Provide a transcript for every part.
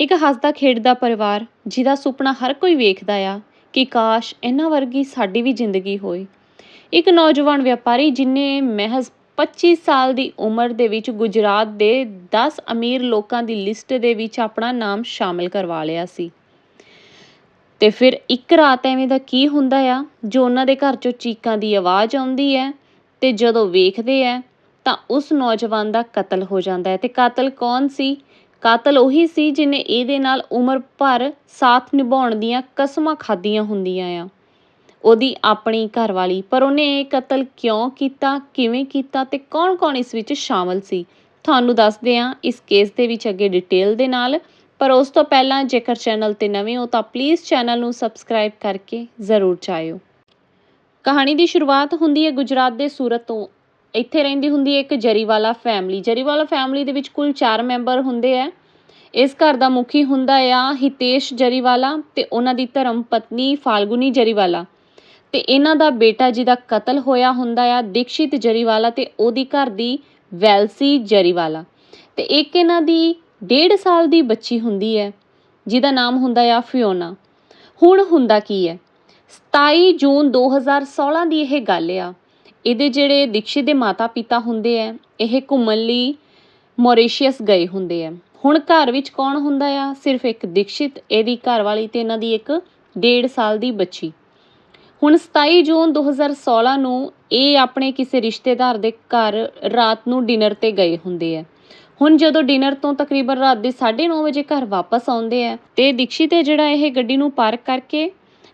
ਇੱਕ ਹੱਸਦਾ ਖੇਡਦਾ ਪਰਿਵਾਰ ਜਿਹਦਾ ਸੁਪਨਾ ਹਰ ਕੋਈ ਵੇਖਦਾ ਆ ਕਿ ਕਾਸ਼ ਇਹਨਾਂ ਵਰਗੀ ਸਾਡੀ ਵੀ ਜ਼ਿੰਦਗੀ ਹੋਏ ਇੱਕ ਨੌਜਵਾਨ ਵਪਾਰੀ ਜਿਨੇ ਮਹਿਜ਼ 25 ਸਾਲ ਦੀ ਉਮਰ ਦੇ ਵਿੱਚ ਗੁਜਰਾਤ ਦੇ 10 ਅਮੀਰ ਲੋਕਾਂ ਦੀ ਲਿਸਟ ਦੇ ਵਿੱਚ ਆਪਣਾ ਨਾਮ ਸ਼ਾਮਿਲ ਕਰਵਾ ਲਿਆ ਸੀ। ਤੇ ਫਿਰ ਇੱਕ ਰਾਤ ਐਵੇਂ ਦਾ ਕੀ ਹੁੰਦਾ ਆ? ਜੋ ਉਹਨਾਂ ਦੇ ਘਰ ਚੋਂ ਚੀਕਾਂ ਦੀ ਆਵਾਜ਼ ਆਉਂਦੀ ਹੈ ਤੇ ਜਦੋਂ ਵੇਖਦੇ ਆ ਤਾਂ ਉਸ ਨੌਜਵਾਨ ਦਾ ਕਤਲ ਹੋ ਜਾਂਦਾ ਹੈ ਤੇ ਕਾਤਲ ਕੌਣ ਸੀ? ਕਾਤਲ ਉਹੀ ਸੀ ਜਿਹਨੇ ਇਹਦੇ ਨਾਲ ਉਮਰ ਭਰ ਸਾਥ ਨਿਭਾਉਣ ਦੀਆਂ ਕਸਮਾਂ ਖਾਧੀਆਂ ਹੁੰਦੀਆਂ ਆ। ਉਹਦੀ ਆਪਣੀ ਘਰਵਾਲੀ, ਪਰ ਉਹਨੇ ਇਹ ਕਤਲ ਕਿਉਂ ਕੀਤਾ, ਕਿਵੇਂ ਕੀਤਾ ਤੇ ਕੌਣ-ਕੌਣ ਇਸ ਵਿੱਚ ਸ਼ਾਮਲ ਸੀ? ਤੁਹਾਨੂੰ ਦੱਸਦੇ ਹਾਂ ਇਸ ਕੇਸ ਦੇ ਵਿੱਚ ਅੱਗੇ ਡਿਟੇਲ ਦੇ ਨਾਲ। ਪਰ ਉਸ ਤੋਂ ਪਹਿਲਾਂ ਜੇਕਰ ਚੈਨਲ ਤੇ ਨਵੇਂ ਹੋ ਤਾਂ ਪਲੀਜ਼ ਚੈਨਲ ਨੂੰ ਸਬਸਕ੍ਰਾਈਬ ਕਰਕੇ ਜ਼ਰੂਰ ਚਾਹਿਓ ਕਹਾਣੀ ਦੀ ਸ਼ੁਰੂਆਤ ਹੁੰਦੀ ਹੈ ਗੁਜਰਾਤ ਦੇ ਸੂਰਤ ਤੋਂ। ਇੱਥੇ ਰਹਿੰਦੀ ਹੁੰਦੀ ਹੈ ਇੱਕ ਜਰੀਵਾਲਾ ਫੈਮਿਲੀ ਜਰੀਵਾਲਾ ਫੈਮਿਲੀ ਦੇ ਵਿੱਚ ਕੁੱਲ 4 ਮੈਂਬਰ ਹੁੰਦੇ ਆ। ਇਸ ਘਰ ਦਾ ਮੁਖੀ ਹੁੰਦਾ ਆ ਹਿਤੇਸ਼ ਜਰੀਵਾਲਾ ਤੇ ਉਹਨਾਂ ਦੀ ਧਰਮ ਪਤਨੀ ਫਾਲਗੁਨੀ ਜਰੀਵਾਲਾ। ਤੇ ਇਹਨਾਂ ਦਾ ਬੇਟਾ ਜਿਹਦਾ ਕਤਲ ਹੋਇਆ ਹੁੰਦਾ ਆ, ਦੀਕਸ਼ਿਤ ਜਰੀਵਾਲਾ ਤੇ ਉਹਦੀ ਘਰ ਦੀ ਵੈਲਸੀ ਜਰੀਵਾਲਾ। ਤੇ ਇੱਕ ਇਹਨਾਂ ਦੀ 1.5 ਸਾਲ ਦੀ ਬੱਚੀ ਹੁੰਦੀ ਹੈ, ਜਿਹਦਾ ਨਾਮ ਹੁੰਦਾ ਆ ਫਿਓਨਾ। ਹੁਣ ਹੁੰਦਾ ਕੀ ਹੈ? 27 ਜੂਨ 2016 ਦੀ ਇਹ ਗੱਲ ਆ। ਇਹਦੇ ਜਿਹੜੇ ਦੀਕਸ਼ਿਤ ਦੇ ਮਾਤਾ-ਪਿਤਾ ਹੁੰਦੇ ਹੈ ਇਹ ਘੁੰਮਣ ਲਈ ਮੌਰੀਸ਼ੀਅਸ ਗਏ ਹੁੰਦੇ ਹੈ ਹੁਣ ਘਰ ਵਿੱਚ ਕੌਣ ਹੁੰਦਾ ਆ? ਸਿਰਫ ਇੱਕ ਦੀਕਸ਼ਿਤ, ਇਹਦੀ ਘਰਵਾਲੀ ਤੇ ਇਹਨਾਂ ਦੀ ਇੱਕ ਡੇਢ ਸਾਲ ਦੀ ਬੱਚੀ। ਹੁਣ 27 ਜੂਨ 2016 ਨੂੰ ਇਹ ਆਪਣੇ ਕਿਸੇ ਰਿਸ਼ਤੇਦਾਰ ਦੇ ਘਰ ਰਾਤ ਨੂੰ ਡਿਨਰ ਤੇ ਗਏ ਹੁੰਦੇ ਆ। ਹੁਣ ਜਦੋਂ ਡਿਨਰ ਤੋਂ ਤਕਰੀਬਨ ਰਾਤ ਦੇ 9:30 ਵਜੇ ਘਰ ਵਾਪਸ ਆਉਂਦੇ ਆ ਤੇ ਦੀਕਸ਼ਿਤ ਹੈ ਜਿਹੜਾ ਇਹ ਗੱਡੀ ਨੂੰ ਪਾਰਕ ਕਰਕੇ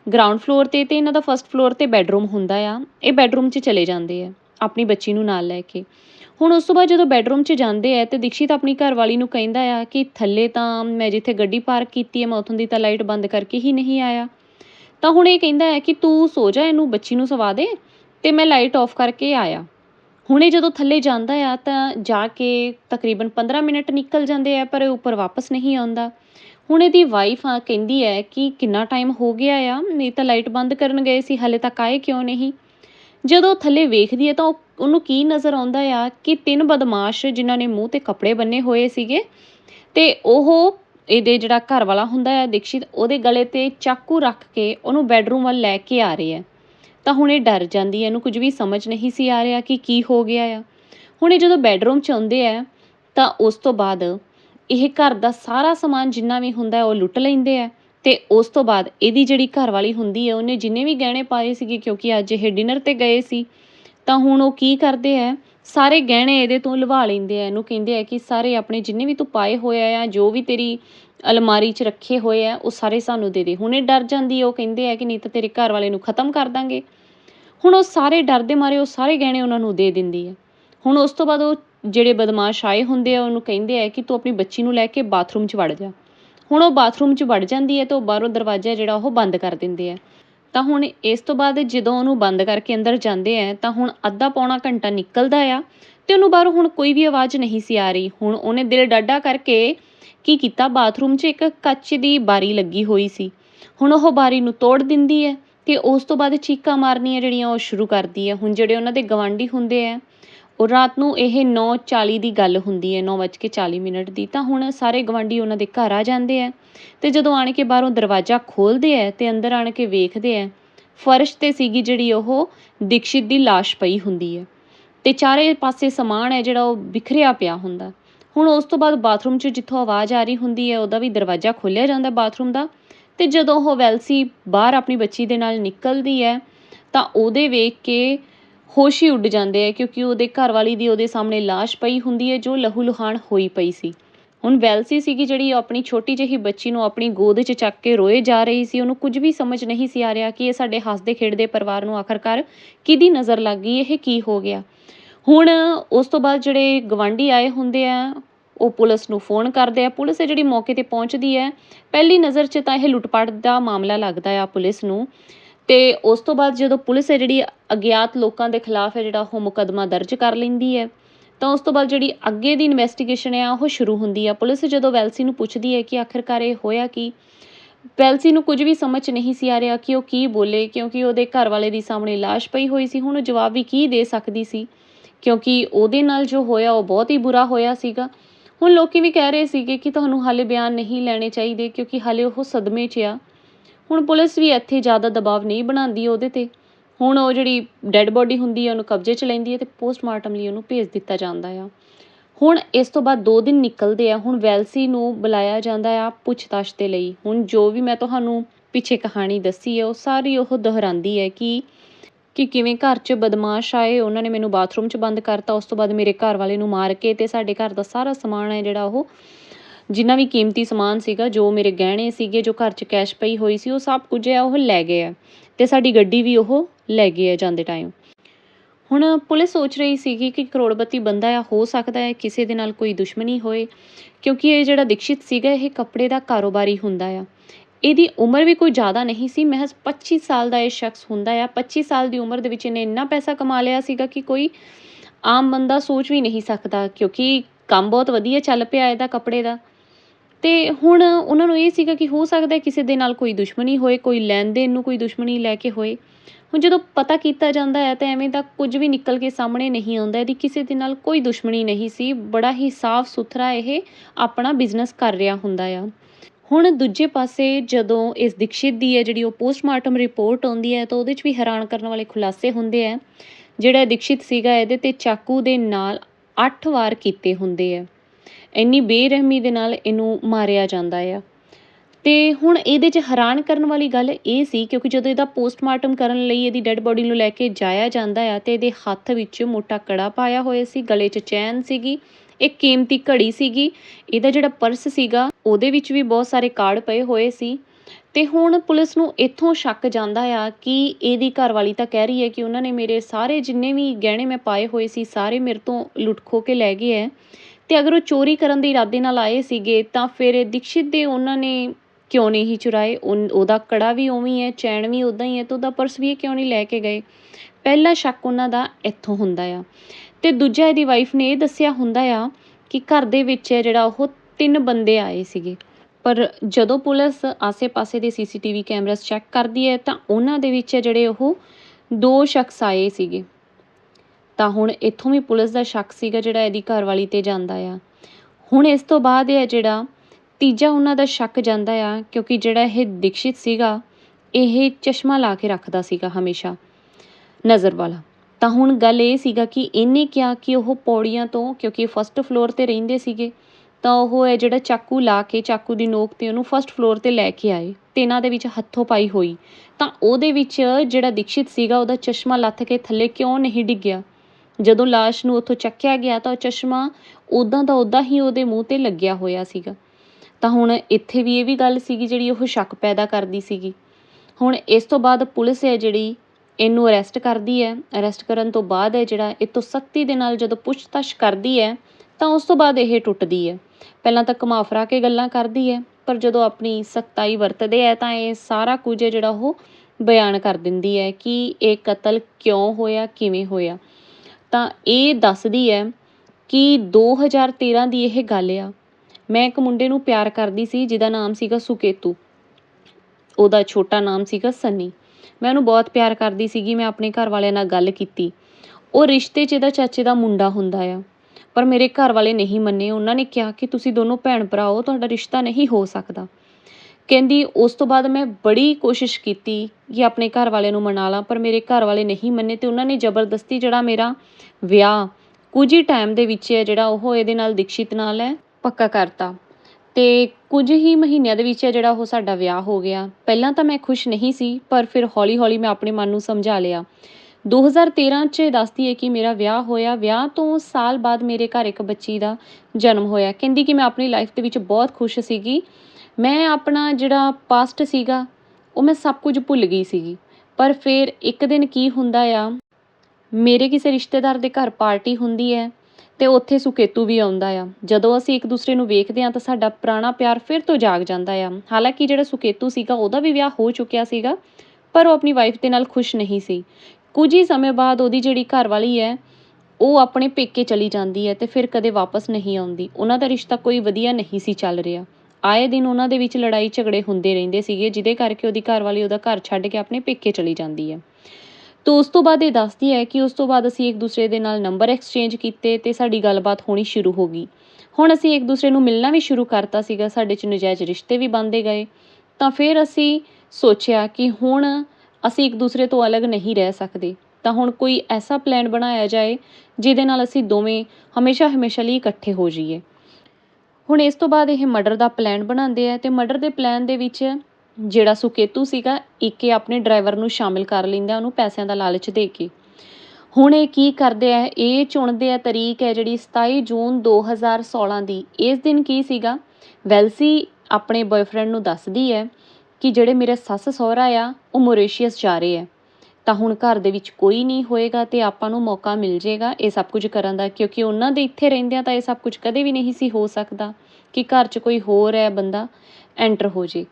ਗਰਾਊਂਡ ਫਲੋਰ ਤੇ ਤੇ ਇਹਨਾਂ ਦਾ ਫਰਸਟ ਫਲੋਰ ਤੇ ਬੈੱਡਰੂਮ ਹੁੰਦਾ ਆ। ਇਹ ਬੈੱਡਰੂਮ 'ਚ ਚਲੇ ਜਾਂਦੇ ਆ, ਆਪਣੀ ਬੱਚੀ ਨੂੰ ਨਾਲ ਲੈ ਕੇ। ਹੁਣ ਉਸ ਤੋਂ ਬਾਅਦ ਜਦੋਂ ਬੈੱਡਰੂਮ 'ਚ ਜਾਂਦੇ ਆ ਤੇ ਦੀਕਸ਼ਿਤ ਆਪਣੀ ਘਰਵਾਲੀ ਨੂੰ ਕਹਿੰਦਾ ਆ ਕਿ ਥੱਲੇ ਤਾਂ ਮੈਂ ਜਿੱਥੇ ਗੱਡੀ ਪਾਰਕ ਕੀਤੀ ਹੈ ਮੈਂ ਉੱਥੋਂ ਦੀ ਤਾਂ ਲਾਈਟ ਬੰਦ ਕਰਕੇ ਹੀ ਨਹੀਂ ਆਇਆ। ਤਾਂ ਹੁਣ ਇਹ ਕਹਿੰਦਾ ਹੈ ਕਿ ਤੂੰ ਸੋ ਜਾ, ਇਹਨੂੰ ਬੱਚੀ ਨੂੰ ਸਵਾ ਦੇ ਤੇ ਮੈਂ ਲਾਈਟ ਆਫ ਕਰਕੇ ਆਇਆ। ਹੁਣੇ ਜਦੋਂ ਥੱਲੇ ਜਾਂਦਾ ਆ ਤਾਂ ਜਾ ਕੇ ਤਕਰੀਬਨ 15 ਮਿੰਟ ਨਿਕਲ ਜਾਂਦੇ ਆ, ਪਰ ਇਹ ਉੱਪਰ ਵਾਪਸ ਨਹੀਂ ਆਉਂਦਾ। ਹੁਣ ਇਹਦੀ ਵਾਈਫ ਆ, ਕਹਿੰਦੀ ਹੈ ਕਿ ਕਿੰਨਾ ਟਾਈਮ ਹੋ ਗਿਆ ਆ, ਨਹੀਂ ਤਾਂ ਲਾਈਟ ਬੰਦ ਕਰਨ ਗਏ ਸੀ, ਹਲੇ ਤੱਕ ਆਏ ਕਿਉਂ ਨਹੀਂ? ਜਦੋਂ ਥੱਲੇ ਵੇਖਦੀ ਹੈ ਤਾਂ ਉਹਨੂੰ ਕੀ ਨਜ਼ਰ ਆਉਂਦਾ ਆ ਕਿ ਤਿੰਨ ਬਦਮਾਸ਼ ਜਿਨ੍ਹਾਂ ਨੇ ਮੂੰਹ ਤੇ ਕੱਪੜੇ ਬੰਨੇ ਹੋਏ ਸੀਗੇ ਤੇ ਉਹ ਇਹਦੇ ਜਿਹੜਾ ਘਰ ਵਾਲਾ ਹੁੰਦਾ ਹੈ ਦੀਕਸ਼ਿਤ, ਉਹਦੇ ਗਲੇ ਤੇ ਚਾਕੂ ਰੱਖ ਕੇ ਉਹਨੂੰ ਬੈੱਡਰੂਮ ਵੱਲ ਲੈ ਕੇ ਆ ਰਹੇ ਆ। ਤਾਂ ਹੁਣ ਇਹ ਡਰ ਜਾਂਦੀ ਹੈ, ਇਹਨੂੰ ਕੁਝ ਵੀ ਸਮਝ ਨਹੀਂ ਸੀ ਆ ਰਿਹਾ ਕਿ ਕੀ ਹੋ ਗਿਆ ਆ। ਹੁਣ ਇਹ ਜਦੋਂ ਬੈੱਡਰੂਮ 'ਚ ਆਉਂਦੇ ਆ, ਤਾਂ ਉਸ ਤੋਂ ਬਾਅਦ ਇਹ ਘਰ ਦਾ ਸਾਰਾ ਸਮਾਨ ਜਿੰਨਾ ਵੀ ਹੁੰਦਾ ਉਹ ਲੁੱਟ ਲੈਂਦੇ ਆ। ਤੇ ਉਸ ਤੋਂ ਬਾਅਦ ਇਹਦੀ ਜਿਹੜੀ ਘਰਵਾਲੀ ਹੁੰਦੀ ਹੈ, ਉਹਨੇ ਜਿੰਨੇ ਵੀ ਗਹਿਣੇ ਪਾਏ ਸੀਗੇ, ਕਿਉਂਕਿ ਅੱਜ ਇਹ ਡਿਨਰ ਤੇ ਗਏ ਸੀ, ਤਾਂ ਹੁਣ ਉਹ ਕੀ ਕਰਦੇ ਆ, ਸਾਰੇ ਗਹਿਣੇ ਇਹਦੇ ਤੋਂ ਲਵਾ ਲੈਂਦੇ ਆ। ਇਹਨੂੰ ਕਹਿੰਦੇ ਆ ਕਿ ਸਾਰੇ ਆਪਣੇ ਜਿੰਨੇ ਵੀ ਤੂੰ ਪਾਏ ਹੋਏ ਆ, ਜੋ ਵੀ ਤੇਰੀ ਅਲਮਾਰੀ 'ਚ ਰੱਖੇ ਹੋਏ ਆ, ਉਹ ਸਾਰੇ ਸਾਨੂੰ ਦੇ ਦੇ। ਹੁਣ ਇਹ ਡਰ ਜਾਂਦੀ ਹੈ, ਉਹ ਕਹਿੰਦੇ ਆ ਕਿ ਨਹੀਂ ਤਾਂ ਤੇਰੇ ਘਰ ਵਾਲੇ ਨੂੰ ਖਤਮ ਕਰ ਦਾਂਗੇ। ਹੁਣ ਉਹ ਸਾਰੇ ਡਰ ਦੇ ਮਾਰੇ, ਉਹ ਸਾਰੇ ਗਹਿਣੇ ਉਹਨਾਂ ਨੂੰ ਦੇ ਦਿੰਦੀ ਹੈ। ਹੁਣ ਉਸ ਤੋਂ ਬਾਅਦ ਉਹ ਜਿਹੜੇ ਬਦਮਾਸ਼ ਆਏ ਹੁੰਦੇ ਆ, ਉਹਨੂੰ ਕਹਿੰਦੇ ਆ ਕਿ ਤੂੰ ਆਪਣੀ ਬੱਚੀ ਨੂੰ ਲੈ ਕੇ ਬਾਥਰੂਮ 'ਚ ਵੜ ਜਾ। ਹੁਣ ਉਹ ਬਾਥਰੂਮ 'ਚ ਵੜ ਜਾਂਦੀ ਹੈ ਤਾਂ ਉਹ ਬਾਹਰੋਂ ਦਰਵਾਜ਼ਾ ਜਿਹੜਾ ਉਹ ਬੰਦ ਕਰ ਦਿੰਦੇ ਆ। ਤਾਂ ਹੁਣ ਇਸ ਤੋਂ ਬਾਅਦ ਜਦੋਂ ਉਹਨੂੰ ਬੰਦ ਕਰਕੇ ਅੰਦਰ ਜਾਂਦੇ ਆ, ਤਾਂ ਹੁਣ ਅੱਧਾ ਪੌਣਾ ਘੰਟਾ ਨਿਕਲਦਾ ਆ ਤੇ ਉਹਨੂੰ ਬਾਹਰੋਂ ਹੁਣ ਕੋਈ ਵੀ ਆਵਾਜ਼ ਨਹੀਂ ਸੀ ਆ ਰਹੀ। ਹੁਣ ਉਹਨੇ ਦਿਲ ਡਾਡਾ ਕਰਕੇ ਕੀ ਕੀਤਾ, ਬਾਥਰੂਮ 'ਚ ਇੱਕ ਕੱਚ ਦੀ ਬਾਰੀ ਲੱਗੀ ਹੋਈ ਸੀ। ਹੁਣ ਉਹ ਬਾਰੀ ਨੂੰ ਤੋੜ ਦਿੰਦੀ ਹੈ ਤੇ ਉਸ ਤੋਂ ਬਾਅਦ ਚੀਕਾਂ ਮਾਰਨੀਆਂ ਜਿਹੜੀਆਂ ਉਹ ਸ਼ੁਰੂ ਕਰਦੀ ਹੈ ਹੁਣ ਜਿਹੜੇ ਉਹਨਾਂ ਦੇ ਗਵਾਂਢੀ ਹੁੰਦੇ ਆ ਉਹ ਰਾਤ ਨੂੰ ਇਹ 9:40 ਦੀ ਗੱਲ ਹੁੰਦੀ ਹੈ 9:40 ਮਿੰਟ ਦੀ, ਤਾਂ ਹੁਣ ਸਾਰੇ ਗੁਆਂਢੀ ਉਹਨਾਂ ਦੇ ਘਰ ਆ ਜਾਂਦੇ ਹੈ ਅਤੇ ਜਦੋਂ ਆਣ ਕੇ ਬਾਹਰੋਂ ਦਰਵਾਜ਼ਾ ਖੋਲ੍ਹਦੇ ਹੈ ਅਤੇ ਅੰਦਰ ਆਣ ਕੇ ਵੇਖਦੇ ਹੈ ਫਰਸ਼ ਤੇ ਸੀਗੀ ਜਿਹੜੀ ਉਹ ਦੀਕਸ਼ਿਤ ਦੀ ਲਾਸ਼ ਪਈ ਹੁੰਦੀ ਹੈ ਅਤੇ ਚਾਰੇ ਪਾਸੇ ਸਮਾਨ ਹੈ ਜਿਹੜਾ ਉਹ ਬਿਖਰਿਆ ਪਿਆ ਹੁੰਦਾ। ਹੁਣ ਉਸ ਤੋਂ ਬਾਅਦ ਬਾਥਰੂਮ 'ਚ ਜਿੱਥੋਂ ਆਵਾਜ਼ ਆ ਰਹੀ ਹੁੰਦੀ ਹੈ, ਉਹਦਾ ਵੀ ਦਰਵਾਜ਼ਾ ਖੋਲ੍ਹਿਆ ਜਾਂਦਾ ਬਾਥਰੂਮ ਦਾ ਅਤੇ ਜਦੋਂ ਉਹ ਵੈਲਸੀ ਬਾਹਰ ਆਪਣੀ ਬੱਚੀ ਦੇ ਨਾਲ ਨਿਕਲਦੀ ਹੈ, ਤਾਂ ਉਹਦੇ ਵੇਖ ਕੇ ਹੋਸ਼ ਹੀ ਉੱਡ ਜਾਂਦੇ ਆ ਕਿਉਂਕਿ ਉਹਦੇ ਘਰਵਾਲੀ ਦੀ ਉਹਦੇ ਸਾਹਮਣੇ ਲਾਸ਼ ਪਈ ਹੁੰਦੀ ਹੈ ਜੋ ਲਹੂ ਲੁਹਾਨ ਹੋਈ ਪਈ ਸੀ। ਹੁਣ ਵੈਲਸੀ ਸੀਗੀ ਜਿਹੜੀ ਆਪਣੀ ਛੋਟੀ ਜਿਹੀ ਬੱਚੀ ਨੂੰ ਆਪਣੀ ਗੋਦ 'ਚ ਚੱਕ ਕੇ ਰੋਏ ਜਾ ਰਹੀ ਸੀ। ਉਹਨੂੰ ਕੁਝ ਵੀ ਸਮਝ ਨਹੀਂ ਸੀ ਆ ਰਿਹਾ ਕਿ ਇਹ ਸਾਡੇ ਹੱਸਦੇ ਖੇਡਦੇ ਪਰਿਵਾਰ ਨੂੰ ਆਖਰਕਾਰ ਕਿਹਦੀ ਨਜ਼ਰ ਲੱਗ ਗਈ, ਇਹ ਕੀ ਹੋ ਗਿਆ। ਹੁਣ ਉਸ ਤੋਂ ਬਾਅਦ ਜਿਹੜੇ ਗਵਾਂਢੀ ਆਏ ਹੁੰਦੇ ਆ, ਉਹ ਪੁਲਿਸ ਨੂੰ ਫੋਨ ਕਰਦੇ ਆ। ਪੁਲਿਸ ਹੈ ਜਿਹੜੀ ਮੌਕੇ ਤੇ ਪਹੁੰਚਦੀ ਹੈ, ਪਹਿਲੀ ਨਜ਼ਰ 'ਚ ਤਾਂ ਇਹ ਲੁੱਟਪਾਟ ਦਾ ਮਾਮਲਾ ਲੱਗਦਾ ਆ ਪੁਲਿਸ ਨੂੰ। ਅਤੇ ਉਸ ਤੋਂ ਬਾਅਦ ਜਦੋਂ ਪੁਲਿਸ ਹੈ ਜਿਹੜੀ ਅਗਿਆਤ ਲੋਕਾਂ ਦੇ ਖਿਲਾਫ ਹੈ ਜਿਹੜਾ ਉਹ ਮੁਕੱਦਮਾ ਦਰਜ ਕਰ ਲੈਂਦੀ ਹੈ, ਤਾਂ ਉਸ ਤੋਂ ਬਾਅਦ ਜਿਹੜੀ ਅੱਗੇ ਦੀ ਇਨਵੈਸਟੀਗੇਸ਼ਨ ਆ, ਉਹ ਸ਼ੁਰੂ ਹੁੰਦੀ ਆ। ਪੁਲਿਸ ਜਦੋਂ ਵੈਲਸੀ ਨੂੰ ਪੁੱਛਦੀ ਹੈ ਕਿ ਆਖਿਰਕਾਰ ਇਹ ਹੋਇਆ ਕੀ, ਵੈਲਸੀ ਨੂੰ ਕੁਝ ਵੀ ਸਮਝ ਨਹੀਂ ਸੀ ਆ ਰਿਹਾ ਕਿ ਉਹ ਕੀ ਬੋਲੇ, ਕਿਉਂਕਿ ਉਹਦੇ ਘਰ ਵਾਲੇ ਦੀ ਸਾਹਮਣੇ ਲਾਸ਼ ਪਈ ਹੋਈ ਸੀ। ਹੁਣ ਉਹ ਜਵਾਬ ਵੀ ਕੀ ਦੇ ਸਕਦੀ ਸੀ? ਕਿਉਂਕਿ ਉਹਦੇ ਨਾਲ ਜੋ ਹੋਇਆ, ਉਹ ਬਹੁਤ ਹੀ ਬੁਰਾ ਹੋਇਆ ਸੀਗਾ। ਹੁਣ ਲੋਕੀ ਵੀ ਕਹਿ ਰਹੇ ਸੀਗੇ ਕਿ ਤੁਹਾਨੂੰ ਹਾਲੇ ਬਿਆਨ ਨਹੀਂ ਲੈਣੇ ਚਾਹੀਦੇ, ਕਿਉਂਕਿ ਹਾਲੇ ਉਹ ਸਦਮੇ 'ਚ ਆ। ਹੁਣ ਪੁਲਿਸ ਵੀ ਇੱਥੇ ਜ਼ਿਆਦਾ ਦਬਾਅ ਨਹੀਂ ਬਣਾਉਂਦੀ ਉਹਦੇ 'ਤੇ। ਹੁਣ ਉਹ ਜਿਹੜੀ ਡੈੱਡ ਬੋਡੀ ਹੁੰਦੀ ਹੈ ਉਹਨੂੰ ਕਬਜ਼ੇ 'ਚ ਲੈਂਦੀ ਹੈ ਅਤੇ ਪੋਸਟਮਾਰਟਮ ਲਈ ਉਹਨੂੰ ਭੇਜ ਦਿੱਤਾ ਜਾਂਦਾ ਆ। ਹੁਣ ਇਸ ਤੋਂ ਬਾਅਦ ਦੋ ਦਿਨ ਨਿਕਲਦੇ ਆ, ਹੁਣ ਵੈਲਸੀ ਨੂੰ ਬੁਲਾਇਆ ਜਾਂਦਾ ਆ ਪੁੱਛਤਾਛ ਦੇ ਲਈ। ਹੁਣ ਜੋ ਵੀ ਮੈਂ ਤੁਹਾਨੂੰ ਪਿੱਛੇ ਕਹਾਣੀ ਦੱਸੀ ਹੈ ਉਹ ਸਾਰੀ ਉਹ ਦੁਹਰਾਉਂਦੀ ਹੈ ਕਿ ਕਿ ਕਿਵੇਂ ਘਰ 'ਚ ਬਦਮਾਸ਼ ਆਏ, ਉਹਨਾਂ ਨੇ ਮੈਨੂੰ ਬਾਥਰੂਮ 'ਚ ਬੰਦ ਕਰਤਾ, ਉਸ ਤੋਂ ਬਾਅਦ ਮੇਰੇ ਘਰ ਵਾਲੇ ਨੂੰ ਮਾਰ ਕੇ ਤੇ ਸਾਡੇ ਘਰ ਦਾ ਸਾਰਾ ਸਮਾਨ ਹੈ ਜਿਹੜਾ ਉਹ ਜਿੰਨਾ ਵੀ ਕੀਮਤੀ ਸਮਾਨ ਸੀਗਾ, ਜੋ ਮੇਰੇ ਗਹਿਣੇ ਸੀਗੇ, ਜੋ ਘਰ 'ਚ ਕੈਸ਼ ਪਈ ਹੋਈ ਸੀ, ਉਹ ਸਭ ਕੁਝ ਆ ਉਹ ਲੈ ਗਏ ਆ ਅਤੇ ਸਾਡੀ ਗੱਡੀ ਵੀ ਉਹ ਲੈ ਗਏ ਆ ਜਾਂਦੇ ਟਾਈਮ ਹੁਣ ਪੁਲਿਸ ਸੋਚ ਰਹੀ ਸੀਗੀ ਕਿ ਕਰੋੜਪਤੀ ਬੰਦਾ ਆ, ਹੋ ਸਕਦਾ ਹੈ, ਕਿਸੇ ਦੇ ਨਾਲ ਕੋਈ ਦੁਸ਼ਮਣੀ ਹੋਏ, ਕਿਉਂਕਿ ਇਹ ਜਿਹੜਾ ਦੀਕਸ਼ਿਤ ਸੀਗਾ, ਇਹ ਕੱਪੜੇ ਦਾ ਕਾਰੋਬਾਰੀ ਹੁੰਦਾ ਆ। ਇਹਦੀ ਉਮਰ ਵੀ ਕੋਈ ਜ਼ਿਆਦਾ ਨਹੀਂ ਸੀ, ਮਹਿਜ਼ 25 ਸਾਲ ਦਾ ਇਹ ਸ਼ਖਸ ਹੁੰਦਾ ਆ। 25 ਸਾਲ ਦੀ ਉਮਰ ਦੇ ਵਿੱਚ ਇਹਨੇ ਇੰਨਾ ਪੈਸਾ ਕਮਾ ਲਿਆ ਸੀਗਾ ਕਿ ਕੋਈ ਆਮ ਬੰਦਾ ਸੋਚ ਵੀ ਨਹੀਂ ਸਕਦਾ, ਕਿਉਂਕਿ ਕੰਮ ਬਹੁਤ ਵਧੀਆ ਚੱਲ ਪਿਆ ਇਹਦਾ ਕੱਪੜੇ ਦਾ। ਤੇ ਹੁਣ ਉਹਨਾਂ ਨੂੰ ਇਹ ਸੀਗਾ ਕਿ ਹੋ ਸਕਦਾ ਕਿਸੇ ਦੇ ਨਾਲ ਕੋਈ ਦੁਸ਼ਮਣੀ ਹੋਏ, ਕੋਈ ਲੈਣ ਦੇਣ ਨੂੰ ਕੋਈ ਦੁਸ਼ਮਣੀ ਲੈ ਕੇ ਹੋਏ। ਹੁਣ ਜਦੋਂ ਪਤਾ ਕੀਤਾ ਜਾਂਦਾ ਹੈ ਤਾਂ ਐਵੇਂ ਦਾ ਕੁਝ ਵੀ ਨਿਕਲ ਕੇ ਸਾਹਮਣੇ ਨਹੀਂ ਆਉਂਦਾ, ਇਹਦੀ ਕਿਸੇ ਦੇ ਨਾਲ ਕੋਈ ਦੁਸ਼ਮਣੀ ਨਹੀਂ ਸੀ। ਬੜਾ ਹੀ ਸਾਫ਼ ਸੁਥਰਾ ਇਹ ਆਪਣਾ ਬਿਜ਼ਨਸ ਕਰ ਰਿਹਾ ਹੁੰਦਾ ਆ। ਹੁਣ ਦੂਜੇ ਪਾਸੇ ਜਦੋਂ ਇਸ ਦੀਕਸ਼ਿਤ ਦੀ ਹੈ ਜਿਹੜੀ ਉਹ ਪੋਸਟਮਾਰਟਮ ਰਿਪੋਰਟ ਆਉਂਦੀ ਹੈ ਤਾਂ ਉਹਦੇ 'ਚ ਵੀ ਹੈਰਾਨ ਕਰਨ ਵਾਲੇ ਖੁਲਾਸੇ ਹੁੰਦੇ ਆ। ਜਿਹੜਾ ਦੀਕਸ਼ਿਤ ਸੀਗਾ ਇਹਦੇ ਤੇ ਚਾਕੂ ਦੇ ਨਾਲ 8 ਵਾਰ ਕੀਤੇ ਹੁੰਦੇ ਆ। ਇੰਨੀ ਬੇਰਹਿਮੀ ਦੇ ਨਾਲ ਇਹਨੂੰ ਮਾਰਿਆ ਜਾਂਦਾ ਆ। ਤੇ ਹੁਣ ਇਹਦੇ 'ਚ ਹੈਰਾਨ ਕਰਨ ਵਾਲੀ ਗੱਲ ਇਹ ਸੀ, ਕਿਉਂਕਿ ਜਦੋਂ ਇਹਦਾ ਪੋਸਟਮਾਰਟਮ ਕਰਨ ਲਈ ਇਹਦੀ ਡੈੱਡ ਬੋਡੀ ਨੂੰ ਲੈ ਕੇ ਜਾਇਆ ਜਾਂਦਾ ਆ, ਤੇ ਇਹਦੇ ਹੱਥ ਵਿੱਚ ਮੋਟਾ ਕੜਾ ਪਾਇਆ ਹੋਇਆ ਸੀ, ਗਲੇ 'ਚ ਚੈਨ ਸੀਗੀ, ਇੱਕ ਕੀਮਤੀ ਘੜੀ ਸੀਗੀ, ਇਹਦਾ ਜਿਹੜਾ ਪਰਸ ਸੀਗਾ, ਉਹਦੇ ਵਿੱਚ ਵੀ ਬਹੁਤ ਸਾਰੇ ਕਾਰਡ ਪਏ ਹੋਏ ਸੀ। ਤੇ ਹੁਣ ਪੁਲਿਸ ਨੂੰ ਇੱਥੋਂ ਸ਼ੱਕ ਜਾਂਦਾ ਆ ਕਿ ਇਹਦੀ ਘਰਵਾਲੀ ਤਾਂ ਕਹਿ ਰਹੀ ਹੈ ਕਿ ਉਹਨਾਂ ਨੇ ਮੇਰੇ ਸਾਰੇ ਜਿੰਨੇ ਵੀ ਗਹਿਣੇ ਮੈਂ ਪਾਏ ਹੋਏ ਸੀ, ਸਾਰੇ ਮੇਰੇ ਤੋਂ ਲੁੱਟ ਖੋ ਕੇ ਲੈ ਗਏ ਹੈ। ਤੇ ਅਗਰ ਉਹ ਚੋਰੀ ਕਰਨ ਦੇ ਇਰਾਦੇ ਨਾਲ ਆਏ ਸੀਗੇ, ਤਾਂ ਫਿਰ ਦੀਕਸ਼ਿਤ ਦੇ ਉਹਨਾਂ ਨੇ ਕਿਉਂ ਨਹੀਂ ਚੁਰਾਏ? ਉਨ- ਉਹਦਾ ਕੜਾ ਵੀ ਉਵੇਂ ਹੈ ਚੈਨ ਵੀ ਉਦਾਂ ਹੀ ਹੈ ਤੇ ਉਹਦਾ ਪਰਸ ਵੀ ਇਹ ਕਿਉਂ ਨਹੀਂ ਲੈ ਕੇ ਗਏ? ਪਹਿਲਾ ਸ਼ੱਕ ਉਹਨਾਂ ਦਾ ਇੱਥੋਂ ਹੁੰਦਾ ਆ। ਤੇ ਦੂਜਾ ਇਹਦੀ ਵਾਈਫ ਨੇ ਇਹ ਦੱਸਿਆ ਹੁੰਦਾ ਆ ਕਿ ਘਰ ਦੇ ਵਿੱਚ ਹੈ ਜਿਹੜਾ ਉਹ ਤਿੰਨ ਬੰਦੇ ਆਏ ਸੀਗੇ। ਪਰ ਜਦੋਂ ਪੁਲਿਸ ਆਸੇ-ਪਾਸੇ ਦੇ ਸੀਸੀਟੀਵੀ ਕੈਮਰਾਸ ਚੈੱਕ ਕਰਦੀ ਹੈ, ਤਾਂ ਉਹਨਾਂ ਦੇ ਵਿੱਚ ਜਿਹੜੇ ਉਹ ਦੋ ਸ਼ਖਸ ਆਏ ਸੀਗੇ। ਤਾਂ ਹੁਣ ਇੱਥੋਂ ਵੀ ਪੁਲਿਸ ਦਾ ਸ਼ੱਕ ਸੀਗਾ ਜਿਹੜਾ ਇਹਦੀ ਘਰਵਾਲੀ ਤੇ ਜਾਂਦਾ ਆ। ਹੁਣ ਇਸ ਤੋਂ ਬਾਅਦ ਇਹ ਜਿਹੜਾ ਤੀਜਾ ਉਹਨਾਂ ਦਾ ਸ਼ੱਕ ਜਾਂਦਾ ਆ, ਕਿਉਂਕਿ ਜਿਹੜਾ ਇਹ ਦੀਕਸ਼ਿਤ ਸੀਗਾ, ਇਹ ਚਸ਼ਮਾ ਲਾ ਕੇ ਰੱਖਦਾ ਸੀਗਾ ਹਮੇਸ਼ਾ ਨਜ਼ਰ ਵਾਲਾ। ਤਾਂ ਹੁਣ ਗੱਲ ਇਹ ਸੀਗਾ ਕਿ ਇਹਨੇ ਕਿਹਾ ਕਿ ਉਹ ਪੌੜੀਆਂ ਤੋਂ, ਕਿਉਂਕਿ ਫਸਟ ਫਲੋਰ ਤੇ ਰਹਿੰਦੇ ਸੀਗੇ, ਤਾਂ ਉਹ ਇਹ ਜਿਹੜਾ ਚਾਕੂ ਲਾ ਕੇ, ਚਾਕੂ ਦੀ ਨੋਕ ਤੇ ਉਹਨੂੰ ਫਸਟ ਫਲੋਰ ਤੇ ਲੈ ਕੇ ਆਏ ਤੇ ਇਹਨਾਂ ਦੇ ਵਿੱਚ ਹੱਥੋਂ ਪਾਈ ਹੋਈ। ਤਾਂ ਉਹਦੇ ਵਿੱਚ ਜਿਹੜਾ ਦੀਕਸ਼ਿਤ ਸੀਗਾ, ਉਹਦਾ ਚਸ਼ਮਾ ਲੱਥ ਕੇ ਥੱਲੇ ਕਿਉਂ ਨਹੀਂ ਡਿੱਗਿਆ? ਜਦੋਂ ਲਾਸ਼ ਨੂੰ ਉੱਥੋਂ ਚੱਕਿਆ ਗਿਆ ਤਾਂ ਉਹ ਚਸ਼ਮਾ ਉੱਦਾਂ ਦਾ ਉੱਦਾਂ ਹੀ ਉਹਦੇ ਮੂੰਹ ਤੇ ਲੱਗਿਆ ਹੋਇਆ ਸੀਗਾ। ਤਾਂ ਹੁਣ ਇੱਥੇ ਵੀ ਇਹ ਵੀ ਗੱਲ ਸੀਗੀ ਜਿਹੜੀ ਉਹ ਸ਼ੱਕ ਪੈਦਾ ਕਰਦੀ ਸੀਗੀ। ਹੁਣ ਇਸ ਤੋਂ ਬਾਅਦ ਪੁਲਿਸ ਹੈ ਜਿਹੜੀ ਇਹਨੂੰ ਅਰੈਸਟ ਕਰਦੀ ਹੈ। ਅਰੈਸਟ ਕਰਨ ਤੋਂ ਬਾਅਦ ਹੈ ਜਿਹੜਾ ਇਹ ਤੋਂ ਸਖਤੀ ਦੇ ਨਾਲ ਜਦੋਂ ਪੁੱਛਤਾਛ ਕਰਦੀ ਹੈ ਤਾਂ ਉਸ ਤੋਂ ਬਾਅਦ ਇਹ ਟੁੱਟਦੀ ਹੈ। ਪਹਿਲਾਂ ਤਾਂ ਘੁਮਾ ਫਰਾ ਕੇ ਗੱਲਾਂ ਕਰਦੀ ਹੈ, ਪਰ ਜਦੋਂ ਆਪਣੀ ਸਖਤਾਈ ਵਰਤਦੇ ਹੈ ਤਾਂ ਇਹ ਸਾਰਾ ਕੁਝ ਜਿਹੜਾ ਉਹ ਬਿਆਨ ਕਰ ਦਿੰਦੀ ਹੈ ਕਿ ਇਹ ਕਤਲ ਕਿਉਂ ਹੋਇਆ, ਕਿਵੇਂ ਹੋਇਆ। ਤਾਂ ਇਹ ਦੱਸਦੀ ਹੈ ਕਿ 2013 ਦੀ ਇਹ ਗੱਲ ਆ। ਮੈਂ ਇੱਕ ਮੁੰਡੇ ਨੂੰ ਪਿਆਰ ਕਰਦੀ ਸੀ, ਜਿਹਦਾ ਨਾਮ ਸੀਗਾ ਸੁਕੇਤੂ। ਉਹਦਾ ਛੋਟਾ ਨਾਮ ਸੀਗਾ ਸੰਨੀ। ਮੈਂ ਉਹਨੂੰ ਬਹੁਤ ਪਿਆਰ ਕਰਦੀ ਸੀਗੀ, ਮੈਂ ਆਪਣੇ ਘਰ ਵਾਲਿਆਂ ਨਾਲ ਗੱਲ ਕੀਤੀ। ਉਹ ਰਿਸ਼ਤੇ 'ਚ ਇਹਦਾ ਚਾਚੇ ਦਾ ਮੁੰਡਾ ਹੁੰਦਾ ਆ। ਪਰ ਮੇਰੇ ਘਰ ਵਾਲੇ ਨਹੀਂ ਮੰਨੇ। ਉਹਨਾਂ ਨੇ ਕਿਹਾ ਕਿ ਤੁਸੀਂ ਦੋਨੋਂ ਭੈਣ ਭਰਾ ਹੋ, ਤੁਹਾਡਾ ਰਿਸ਼ਤਾ ਨਹੀਂ ਹੋ ਸਕਦਾ। ਕਹਿੰਦੀ, ਉਸ ਤੋਂ ਬਾਅਦ ਮੈਂ ਬੜੀ ਕੋਸ਼ਿਸ਼ ਕੀਤੀ ਕਿ ਆਪਣੇ ਘਰ ਵਾਲਿਆਂ ਨੂੰ ਮਨਾ ਲਾਂ, ਪਰ ਮੇਰੇ ਘਰ ਵਾਲੇ ਨਹੀਂ ਮੰਨੇ ਤੇ ਉਹਨਾਂ ਨੇ ਜ਼ਬਰਦਸਤੀ ਜਿਹੜਾ ਮੇਰਾ ਵਿਆਹ ਕੁਝ ਹੀ ਟਾਈਮ ਦੇ ਵਿੱਚ ਹੈ, ਜਿਹੜਾ ਉਹ ਇਹਦੇ ਨਾਲ ਦੀਕਸ਼ਿਤ ਨਾਲ ਹੈ ਪੱਕਾ ਕਰਤਾ। ਤੇ ਕੁਝ ਹੀ ਮਹੀਨਿਆਂ ਦੇ ਵਿੱਚ ਹੈ, ਜਿਹੜਾ ਉਹ ਸਾਡਾ ਵਿਆਹ ਹੋ ਗਿਆ। ਪਹਿਲਾਂ ਤਾਂ ਮੈਂ ਖੁਸ਼ ਨਹੀਂ ਸੀ, ਪਰ ਫਿਰ ਹੌਲੀ-ਹੌਲੀ ਮੈਂ ਆਪਣੇ ਮਨ ਨੂੰ ਸਮਝਾ ਲਿਆ। 2013 ਚ ਦੱਸਦੀ ਹੈ ਕਿ ਮੇਰਾ ਵਿਆਹ ਹੋਇਆ। ਵਿਆਹ ਤੋਂ ਸਾਲ ਬਾਅਦ ਮੇਰੇ ਘਰ ਇੱਕ ਬੱਚੀ ਦਾ ਜਨਮ ਹੋਇਆ। ਕਹਿੰਦੀ ਕਿ ਮੈਂ ਆਪਣੀ ਲਾਈਫ ਦੇ ਵਿੱਚ ਬਹੁਤ ਖੁਸ਼ ਸੀਗੀ। ਮੈਂ ਆਪਣਾ ਜਿਹੜਾ ਪਾਸਟ ਸੀਗਾ, ਉਹ ਮੈਂ ਸਭ ਕੁਝ ਭੁੱਲ ਗਈ ਸੀਗੀ। ਪਰ ਫਿਰ ਇੱਕ ਦਿਨ ਕੀ ਹੁੰਦਾ ਆ, ਮੇਰੇ ਕਿਸੇ ਰਿਸ਼ਤੇਦਾਰ ਦੇ ਘਰ ਪਾਰਟੀ ਹੁੰਦੀ ਹੈ ਅਤੇ ਉੱਥੇ ਸੁਕੇਤੂ ਵੀ ਆਉਂਦਾ ਆ। ਜਦੋਂ ਅਸੀਂ ਇੱਕ ਦੂਸਰੇ ਨੂੰ ਵੇਖਦੇ ਹਾਂ ਤਾਂ ਸਾਡਾ ਪੁਰਾਣਾ ਪਿਆਰ ਫਿਰ ਤੋਂ ਜਾਗ ਜਾਂਦਾ ਆ। ਹਾਲਾਂਕਿ ਜਿਹੜਾ ਸੁਕੇਤੂ ਸੀਗਾ, ਉਹਦਾ ਵੀ ਵਿਆਹ ਹੋ ਚੁੱਕਿਆ ਸੀਗਾ, ਪਰ ਉਹ ਆਪਣੀ ਵਾਈਫ ਦੇ ਨਾਲ ਖੁਸ਼ ਨਹੀਂ ਸੀ। ਕੁਝ ਹੀ ਸਮੇਂ ਬਾਅਦ ਉਹਦੀ ਜਿਹੜੀ ਘਰਵਾਲੀ ਹੈ, ਉਹ ਆਪਣੇ ਪੇਕੇ ਚਲੀ ਜਾਂਦੀ ਹੈ ਤੇ ਫਿਰ ਕਦੇ ਵਾਪਸ ਨਹੀਂ ਆਉਂਦੀ। ਉਹਨਾਂ ਦਾ ਰਿਸ਼ਤਾ ਕੋਈ ਵਧੀਆ ਨਹੀਂ ਸੀ ਚੱਲ ਰਿਹਾ। ਆਏ ਦਿਨ ਉਹਨਾਂ ਦੇ ਵਿੱਚ ਲੜਾਈ ਝਗੜੇ ਹੁੰਦੇ ਰਹਿੰਦੇ ਸੀਗੇ, ਜਿਹਦੇ ਕਰਕੇ ਉਹਦੀ ਘਰਵਾਲੀ ਉਹਦਾ ਘਰ ਛੱਡ ਕੇ ਆਪਣੇ ਪੇਕੇ ਚਲੀ ਜਾਂਦੀ ਹੈ। ਤੋ ਉਸ ਤੋਂ ਬਾਅਦ ਇਹ ਦੱਸਦੀ ਹੈ ਕਿ ਉਸ ਤੋਂ ਬਾਅਦ ਅਸੀਂ ਇੱਕ ਦੂਸਰੇ ਦੇ ਨਾਲ ਨੰਬਰ ਐਕਸਚੇਂਜ ਕੀਤੇ ਤੇ ਸਾਡੀ ਗੱਲਬਾਤ ਹੋਣੀ ਸ਼ੁਰੂ ਹੋ ਗਈ। ਹੁਣ ਅਸੀਂ ਇੱਕ ਦੂਸਰੇ ਨੂੰ ਮਿਲਣਾ ਵੀ ਸ਼ੁਰੂ ਕਰਤਾ ਸੀਗਾ, ਸਾਡੇ 'ਚ ਨਜਾਇਜ਼ ਰਿਸ਼ਤੇ ਵੀ ਬਣਦੇ ਗਏ। ਤਾਂ ਫਿਰ ਅਸੀਂ ਸੋਚਿਆ ਕਿ ਹੁਣ ਅਸੀਂ ਇੱਕ ਦੂਸਰੇ ਤੋਂ ਅਲੱਗ ਨਹੀਂ ਰਹਿ ਸਕਦੇ। ਤਾਂ ਹੁਣ ਕੋਈ ਐਸਾ ਪਲਾਨ ਬਣਾਇਆ ਜਾਏ, ਜਿਹਦੇ ਨਾਲ ਅਸੀਂ ਦੋਵੇਂ ਹਮੇਸ਼ਾ ਹਮੇਸ਼ਾ ਲਈ ਇਕੱਠੇ ਹੋ ਜਾਈਏ। ਹੁਣ ਇਸ ਤੋਂ ਬਾਅਦ ਇਹ ਮਰਡਰ ਦਾ ਪਲਾਨ ਬਣਾਉਂਦੇ ਹੈ ਅਤੇ ਮਰਡਰ ਦੇ ਪਲਾਨ ਦੇ ਵਿੱਚ ਜਿਹੜਾ ਸੁਕੇਤੂ ਸੀਗਾ, ਇੱਕ ਇਹ ਆਪਣੇ ਡਰਾਈਵਰ ਨੂੰ ਸ਼ਾਮਿਲ ਕਰ ਲੈਂਦਾ, ਉਹਨੂੰ ਪੈਸਿਆਂ ਦਾ ਲਾਲਚ ਦੇ ਕੇ। ਹੁਣ ਇਹ ਕੀ ਕਰਦੇ ਆ, ਇਹ ਚੁਣਦੇ ਆ ਤਰੀਕ ਹੈ ਜਿਹੜੀ 27 ਜੂਨ 2016 ਦੀ। ਇਸ ਦਿਨ ਕੀ ਸੀਗਾ, ਵੈਲਸੀ ਆਪਣੇ ਬॉयਫ੍ਰੈਂਡ ਨੂੰ ਦੱਸਦੀ ਹੈ ਕਿ ਜਿਹੜੇ ਮੇਰੇ ਸੱਸ ਸਹੁਰਾ ਆ, ਉਹ ਮੋਰੀਸ਼ੀਅਸ ਜਾ ਰਹੇ ਆ। ਤਾਂ ਹੁਣ ਘਰ ਦੇ ਵਿੱਚ ਕੋਈ ਨਹੀਂ ਹੋਏਗਾ ਅਤੇ ਆਪਾਂ ਨੂੰ ਮੌਕਾ ਮਿਲ ਜੇਗਾ ਇਹ ਸਭ ਕੁਝ ਕਰਨ ਦਾ, ਕਿਉਂਕਿ ਉਹਨਾਂ ਦੇ ਇੱਥੇ ਰਹਿੰਦਿਆਂ ਤਾਂ ਇਹ ਸਭ ਕੁਝ ਕਦੇ ਵੀ ਨਹੀਂ ਸੀ ਹੋ ਸਕਦਾ ਕਿ ਘਰ 'ਚ ਕੋਈ ਹੋਰ ਹੈ ਬੰਦਾ ਐਂਟਰ ਹੋ ਜੇ।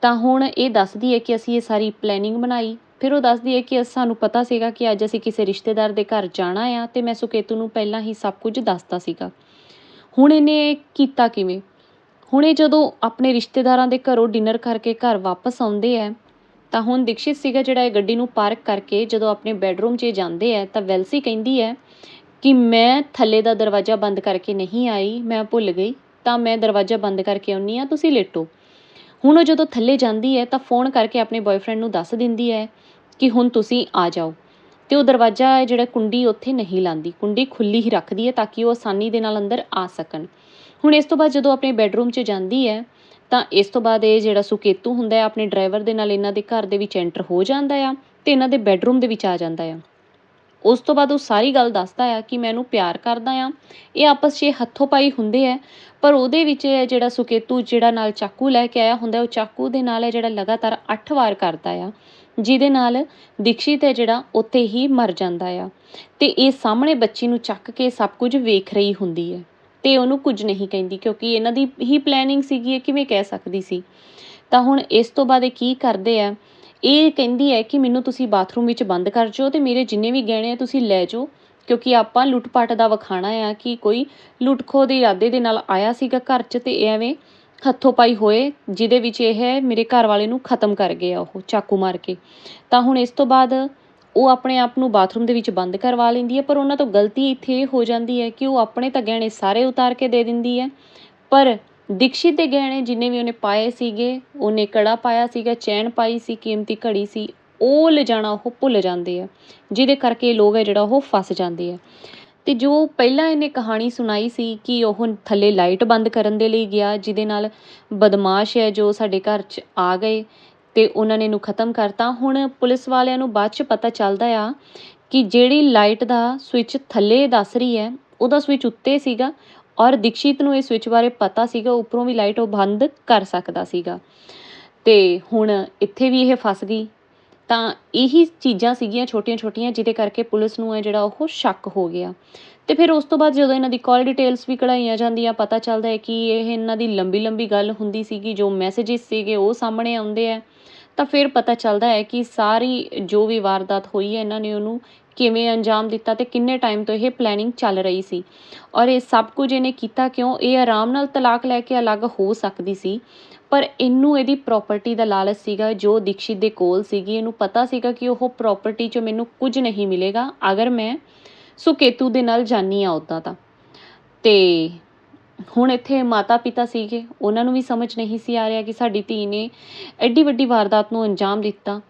ਤਾਂ ਹੁਣ ਇਹ ਦੱਸਦੀ ਹੈ ਕਿ ਅਸੀਂ ਇਹ ਸਾਰੀ ਪਲੈਨਿੰਗ ਬਣਾਈ। ਫਿਰ ਉਹ ਦੱਸਦੀ ਹੈ ਕਿ ਸਾਨੂੰ ਪਤਾ ਸੀਗਾ ਕਿ ਅੱਜ ਅਸੀਂ ਕਿਸੇ ਰਿਸ਼ਤੇਦਾਰ ਦੇ ਘਰ ਜਾਣਾ ਆ ਤੇ ਮੈਂ ਸੁਕੇਤੂ ਨੂੰ ਪਹਿਲਾਂ ਹੀ ਸਭ ਕੁਝ ਦੱਸਤਾ ਸੀਗਾ। ਹੁਣ ਇਹਨੇ ਕੀਤਾ ਕਿਵੇਂ? ਹੁਣ ਇਹ ਜਦੋਂ ਆਪਣੇ ਰਿਸ਼ਤੇਦਾਰਾਂ ਦੇ ਘਰੋਂ ਡਿਨਰ ਕਰਕੇ ਘਰ ਵਾਪਸ ਆਉਂਦੇ ਆ ਤਾਂ ਹੁਣ ਦੀਕਸ਼ਿਤ ਸੀਗਾ ਜਿਹੜਾ ਇਹ ਗੱਡੀ ਨੂੰ ਪਾਰਕ ਕਰਕੇ ਜਦੋਂ ਆਪਣੇ ਬੈੱਡਰੂਮ 'ਚ ਜਾਂਦੇ ਹੈ ਤਾਂ ਵੈਲਸੀ ਕਹਿੰਦੀ ਹੈ ਕਿ ਮੈਂ ਥੱਲੇ ਦਾ ਦਰਵਾਜ਼ਾ ਬੰਦ ਕਰਕੇ ਨਹੀਂ ਆਈ, ਮੈਂ ਭੁੱਲ ਗਈ, ਤਾਂ ਮੈਂ ਦਰਵਾਜ਼ਾ ਬੰਦ ਕਰਕੇ ਆਉਣੀ ਆ ਤੁਸੀਂ ਲੇਟੋ। ਹੁਣ ਉਹ ਜਦੋਂ ਥੱਲੇ ਜਾਂਦੀ ਹੈ, ਤਾਂ ਫੋਨ ਕਰਕੇ ਆਪਣੇ ਬॉयਫ੍ਰੈਂਡ ਨੂੰ ਦੱਸ ਦਿੰਦੀ ਹੈ ਕਿ ਹੁਣ ਤੁਸੀਂ ਆ ਜਾਓ। ਤੇ ਉਹ ਦਰਵਾਜ਼ਾ ਹੈ ਜਿਹੜਾ ਕੁੰਡੀ ਉੱਥੇ ਨਹੀਂ ਲਾਂਦੀ, ਕੁੰਡੀ ਖੁੱਲੀ ਹੀ ਰੱਖਦੀ ਹੈ ਤਾਂ ਕਿ ਉਹ ਆਸਾਨੀ ਦੇ ਨਾਲ ਅੰਦਰ ਆ ਸਕਣ। ਹੁਣ ਇਸ ਤੋਂ ਬਾਅਦ ਜਦੋਂ ਆਪਣੇ ਬੈੱਡਰੂਮ 'ਚ ਜਾਂਦੀ ਹੈ ਤਾਂ ਇਸ ਤੋਂ ਬਾਅਦ ਇਹ ਜਿਹੜਾ ਸੁਕੇਤੂ ਹੁੰਦਾ ਆਪਣੇ ਡਰਾਈਵਰ ਦੇ ਨਾਲ ਇਹਨਾਂ ਦੇ ਘਰ ਦੇ ਵਿੱਚ ਐਂਟਰ ਹੋ ਜਾਂਦਾ ਆ ਅਤੇ ਇਹਨਾਂ ਦੇ ਬੈੱਡਰੂਮ ਦੇ ਵਿੱਚ ਆ ਜਾਂਦਾ ਆ। ਉਸ ਤੋਂ ਬਾਅਦ ਉਹ ਸਾਰੀ ਗੱਲ ਦੱਸਦਾ ਆ ਕਿ ਮੈਂ ਇਹਨੂੰ ਪਿਆਰ ਕਰਦਾ ਆ। ਇਹ ਆਪਸ 'ਚ ਹੱਥੋਂ ਪਾਈ ਹੁੰਦੇ ਆ, ਪਰ ਉਹਦੇ ਵਿੱਚ ਇਹ ਜਿਹੜਾ ਸੁਕੇਤੂ ਜਿਹੜਾ ਨਾਲ ਚਾਕੂ ਲੈ ਕੇ ਆਇਆ ਹੁੰਦਾ, ਉਹ ਚਾਕੂ ਦੇ ਨਾਲ ਹੈ ਜਿਹੜਾ ਲਗਾਤਾਰ 8 ਵਾਰ ਕਰਦਾ ਆ, ਜਿਹਦੇ ਨਾਲ ਦੀਕਸ਼ਿਤ ਹੈ ਜਿਹੜਾ ਉੱਥੇ ਹੀ ਮਰ ਜਾਂਦਾ ਆ। ਤੇ ਇਹ ਸਾਹਮਣੇ ਬੱਚੀ ਨੂੰ ਚੱਕ ਕੇ ਸਭ ਕੁਝ ਵੇਖ ਰਹੀ ਹੁੰਦੀ ਹੈ। ਅਤੇ ਉਹਨੂੰ ਕੁਝ ਨਹੀਂ ਕਹਿੰਦੀ, ਕਿਉਂਕਿ ਇਹਨਾਂ ਦੀ ਹੀ ਪਲੈਨਿੰਗ ਸੀਗੀ ਇਹ ਕਿਵੇਂ ਕਹਿ ਸਕਦੀ ਸੀ। ਤਾਂ ਹੁਣ ਇਸ ਤੋਂ ਬਾਅਦ ਇਹ ਕੀ ਕਰਦੇ ਆ, ਇਹ ਕਹਿੰਦੀ ਹੈ ਕਿ ਮੈਨੂੰ ਤੁਸੀਂ ਬਾਥਰੂਮ ਵਿੱਚ ਬੰਦ ਕਰ ਜਾਓ ਅਤੇ ਮੇਰੇ ਜਿੰਨੇ ਵੀ ਗਹਿਣੇ ਆ ਤੁਸੀਂ ਲੈ ਜਾਓ, ਕਿਉਂਕਿ ਆਪਾਂ ਲੁੱਟਪਾਟ ਦਾ ਵਿਖਾਣਾ ਆ ਕਿ ਕੋਈ ਲੁੱਟਖੋ ਦੇ ਇਰਾਦੇ ਦੇ ਨਾਲ ਆਇਆ ਸੀਗਾ ਘਰ 'ਚ ਤੇ ਐਵੇਂ ਹੱਥੋਂ ਪਾਈ ਹੋਏ, ਜਿਹਦੇ ਵਿੱਚ ਇਹ ਮੇਰੇ ਘਰ ਵਾਲੇ ਨੂੰ ਖਤਮ ਕਰ ਗਏ ਆ ਉਹ, ਚਾਕੂ ਮਾਰ ਕੇ। ਤਾਂ ਹੁਣ ਇਸ ਤੋਂ ਬਾਅਦ ਉਹ ਆਪਣੇ ਆਪ ਨੂੰ ਬਾਥਰੂਮ ਦੇ ਵਿੱਚ ਬੰਦ ਕਰਵਾ ਲੈਂਦੀ ਹੈ, ਪਰ ਉਹਨਾਂ ਤੋਂ ਗਲਤੀ ਇੱਥੇ ਇਹ ਹੋ ਜਾਂਦੀ ਹੈ ਕਿ ਉਹ ਆਪਣੇ ਤਾਂ ਗਹਿਣੇ ਸਾਰੇ ਉਤਾਰ ਕੇ ਦੇ ਦਿੰਦੀ ਹੈ, ਪਰ ਦੀਕਸ਼ਿਤ ਦੇ ਗਹਿਣੇ ਜਿੰਨੇ ਵੀ ਉਹਨੇ ਪਾਏ ਸੀਗੇ, ਉਹਨੇ ਕੜਾ ਪਾਇਆ ਸੀਗਾ, ਚੈਨ ਪਾਈ ਸੀ, ਕੀਮਤੀ ਘੜੀ ਸੀ, ਉਹ ਲਿਜਾਣਾ ਉਹ ਭੁੱਲ ਜਾਂਦੇ ਆ, ਜਿਹਦੇ ਕਰਕੇ ਲੋਕ ਹੈ ਜਿਹੜਾ ਉਹ ਫਸ ਜਾਂਦੇ ਆ। ਤੇ ਜੋ ਪਹਿਲਾਂ ਇਹਨੇ ਕਹਾਣੀ ਸੁਣਾਈ ਸੀ ਕਿ ਉਹ ਥੱਲੇ ਲਾਈਟ ਬੰਦ ਕਰਨ ਦੇ ਲਈ ਗਿਆ, ਜਿਹਦੇ ਨਾਲ ਬਦਮਾਸ਼ ਹੈ ਜੋ ਸਾਡੇ ਘਰ 'ਚ ਆ ਗਏ ਅਤੇ ਉਹਨਾਂ ਨੇ ਇਹਨੂੰ ਖਤਮ ਕਰਤਾ। ਹੁਣ ਪੁਲਿਸ ਵਾਲਿਆਂ ਨੂੰ ਬਾਅਦ 'ਚ ਪਤਾ ਚੱਲਦਾ ਆ ਕਿ ਜਿਹੜੀ ਲਾਈਟ ਦਾ ਸਵਿੱਚ ਥੱਲੇ ਦੱਸ ਰਹੀ ਹੈ, ਉਹਦਾ ਸਵਿੱਚ ਉੱਤੇ ਸੀਗਾ ਔਰ ਦੀਕਸ਼ਿਤ ਨੂੰ ਇਹ ਸਵਿੱਚ ਬਾਰੇ ਪਤਾ ਸੀਗਾ, ਉੱਪਰੋਂ ਵੀ ਲਾਈਟ ਉਹ ਬੰਦ ਕਰ ਸਕਦਾ ਸੀਗਾ। ਅਤੇ ਹੁਣ ਇੱਥੇ ਵੀ ਇਹ ਫਸ ਗਈ। ਤਾਂ ਇਹੀ ਚੀਜ਼ਾਂ ਸੀਗੀਆਂ ਛੋਟੀਆਂ-ਛੋਟੀਆਂ ਜਿਹਦੇ ਕਰਕੇ ਪੁਲਿਸ ਨੂੰ ਹੈ ਜਿਹੜਾ ਉਹ ਸ਼ੱਕ ਹੋ ਗਿਆ। ਅਤੇ ਫਿਰ ਉਸ ਤੋਂ ਬਾਅਦ ਜਦੋਂ ਇਹਨਾਂ ਦੀ ਕਾਲ ਡਿਟੇਲਸ ਵੀ ਕਢਾਈਆਂ ਜਾਂਦੀਆਂ, ਪਤਾ ਚੱਲਦਾ ਹੈ ਕਿ ਇਹ ਇਹਨਾਂ ਦੀ ਲੰਬੀ ਲੰਬੀ ਗੱਲ ਹੁੰਦੀ ਸੀਗੀ, ਜੋ ਮੈਸੇजेस ਸੀਗੇ ਉਹ ਸਾਹਮਣੇ ਆਉਂਦੇ ਹੈ ਤਾਂ ਫਿਰ ਪਤਾ ਚੱਲਦਾ ਹੈ ਕਿ ਸਾਰੀ ਜੋ ਵੀ ਵਾਰਦਾਤ ਹੋਈ ਹੈ, ਇਹਨਾਂ ਨੇ ਉਹਨੂੰ ਕਿਵੇਂ ਅੰਜਾਮ ਦਿੱਤਾ ਤੇ ਕਿੰਨੇ ਟਾਈਮ ਤੋਂ ਇਹ ਪਲੈਨਿੰਗ ਚੱਲ ਰਹੀ ਸੀ। ਔਰ ਇਹ ਸਭ ਕੁਝ ਇਹਨੇ ਕੀਤਾ ਕਿਉਂ? ਇਹ ਆਰਾਮ ਨਾਲ ਤਲਾਕ ਲੈ ਕੇ ਅਲੱਗ ਹੋ ਸਕਦੀ ਸੀ, ਪਰ ਇਹਨੂੰ ਇਹਦੀ ਪ੍ਰਾਪਰਟੀ ਦਾ ਲਾਲਚ ਸੀਗਾ, ਜੋ ਦੀਕਸ਼ਿਤ ਦੇ ਕੋਲ ਸੀਗੀ, ਇਹਨੂੰ ਪਤਾ ਸੀਗਾ ਕਿ ਉਹ ਪ੍ਰਾਪਰਟੀ 'ਚੋਂ ਮੈਨੂੰ ਕੁਝ ਨਹੀਂ ਮਿਲੇਗਾ, ਅਗਰ ਮੈਂ ਸੁਕੇਤੂ ਦੇ ਨਾਲ ਜਾਨੀ ਆ ਉੱਦਾਂ ਤਾਂ। ਤੇ ਹੁਣ ਇੱਥੇ ਮਾਤਾ ਪਿਤਾ ਸੀਗੇ, ਉਹਨਾਂ ਨੂੰ ਵੀ ਸਮਝ ਨਹੀਂ ਸੀ ਆ ਰਿਹਾ ਕਿ ਸਾਡੀ ਧੀ ਨੇ ਐਡੀ ਵੱਡੀ ਵਾਰਦਾਤ ਨੂੰ ਅੰਜਾਮ ਦਿੱਤਾ।